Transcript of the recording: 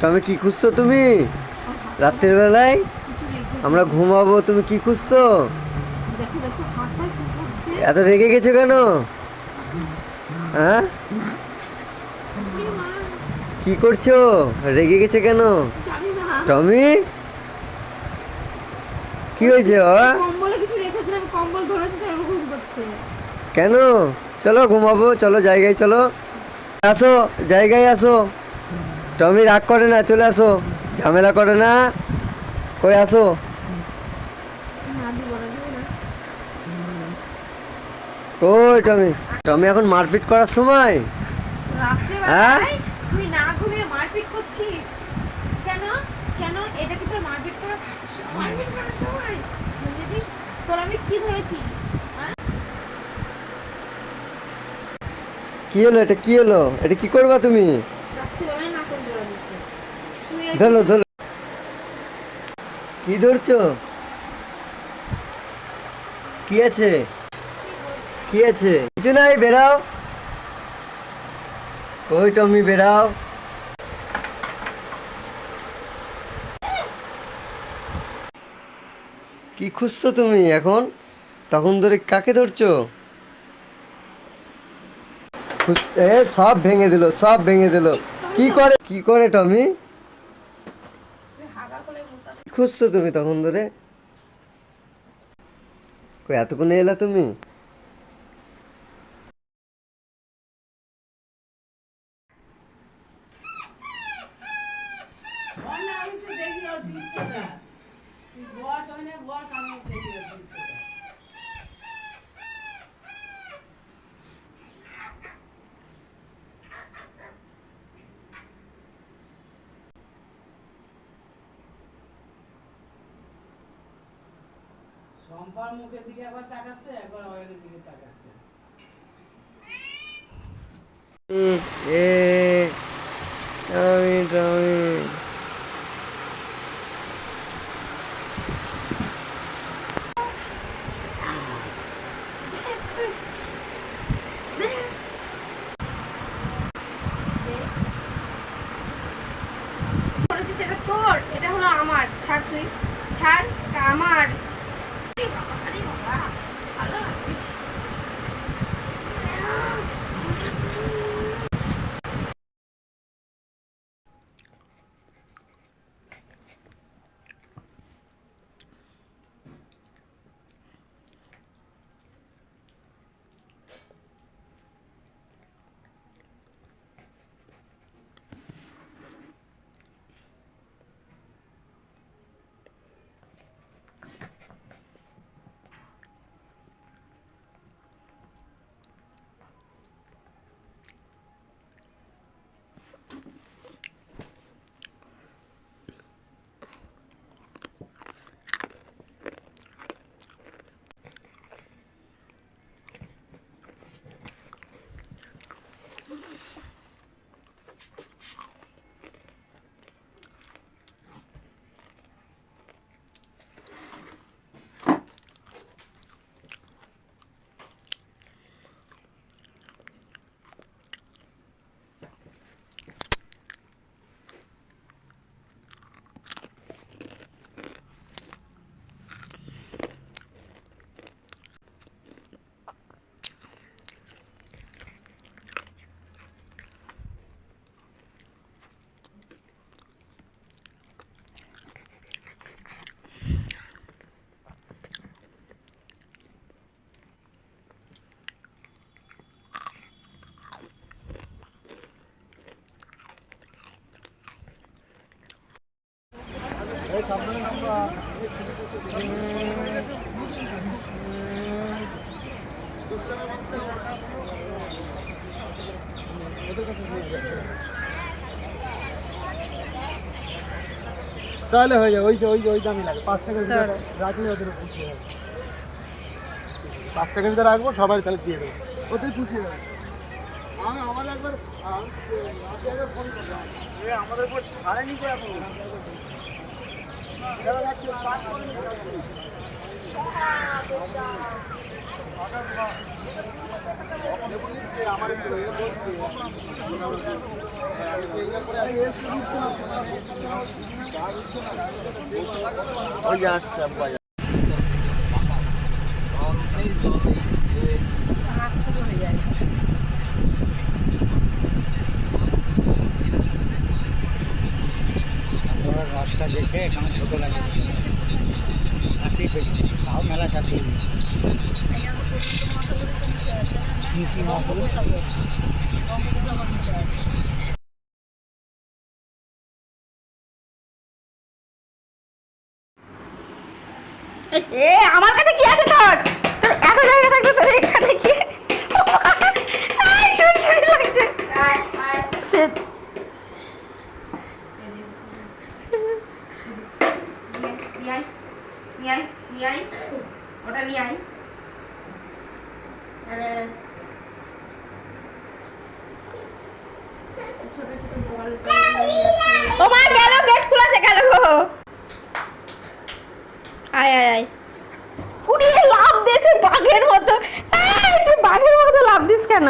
টমি কি খুঁজছো তুমি? রাত্রের বেলায়? আমরা ঘুমাবো, তুমি কি খুঁজছো? এত রেগে গেছো কেন? হ্যাঁ? কি করছ? রেগে গেছে কেন? টমি? কি হয়েছে কেন? চলো ঘুমাবো, চলো জায়গায়, চলো। আসো, জায়গায় আসো। টমি রাগ করে না চলে আসো। ঝামেলা করে না। কই আসো? ওই টমি টমি এখন মারপিট করার সময়? হ্যাঁ? রাত্রেবেলায় তুই না ঘুমিয়ে মারপিট করছিস? কেন? কেন? এটা কি তোর মারপিট করা মারপিট করার সময়? দিদি তোর আমি কি ধরেছি? কি হলো এটা? কি হলো? এটা কি করবা তুমি? ধরো ধরো। কি ধরছো? কি আছে? কি আছে? কিছু নাই ওই টমি কি খুঁজছো তুমি এখন? তখন ধরে কাকে ধরছো? এ, সব ভেঙে দিল, সব ভেঙে দিল। কি করে কি করে, টমি? খুঁজছো তুমি তখন ধরে? এতক্ষণে এলা তুমি? শম্পার মুখের দিকে একবার তাকাচ্ছে একবার অয়নের দিকে তাকাচ্ছে। এ তাহলে হয়ে যাবে ওই যে ওই যে ওই দামই লাগে। পাঁচ টাকা রাখলে ওদের পুষিয়ে যাবে পাঁচ টাকা ভিতরে রাখব সবাই তাহলে দিয়ে দেবো। ওতেই পুষিয়ে যাবে আমি আমার একবার আমাদের উপর ছাড়েনি তো এখন। যারা যাচ্ছে, পাঁচ করে নিয়ে যাচ্ছে। আমার একটু ইয়ে বলছে ওই যে আসছে আব্বা রসটা দেশে এখানে ছোটো লাগে। সাথে বেশি তাও মেলা সাথে এ, আমার কাছে কি আছে তোর তোর এত জায়গা থাকতে তোর এখানে কি আই, শুন, শুন লাগছে। ধ্যাৎ। নিয়ে আয়, নিয়ে আয়, নিয়ে আয়। ওটা নিয়ে আয়। আরে, ছোট ছোট বল ও মা, গেল, গেট খোলা আছে গেল গো। আয় আয় আয়। উড়িয়ে লাভ দিয়েছে বাঘের মতো। তুই বাঘের মতো লাভ দিস কেন?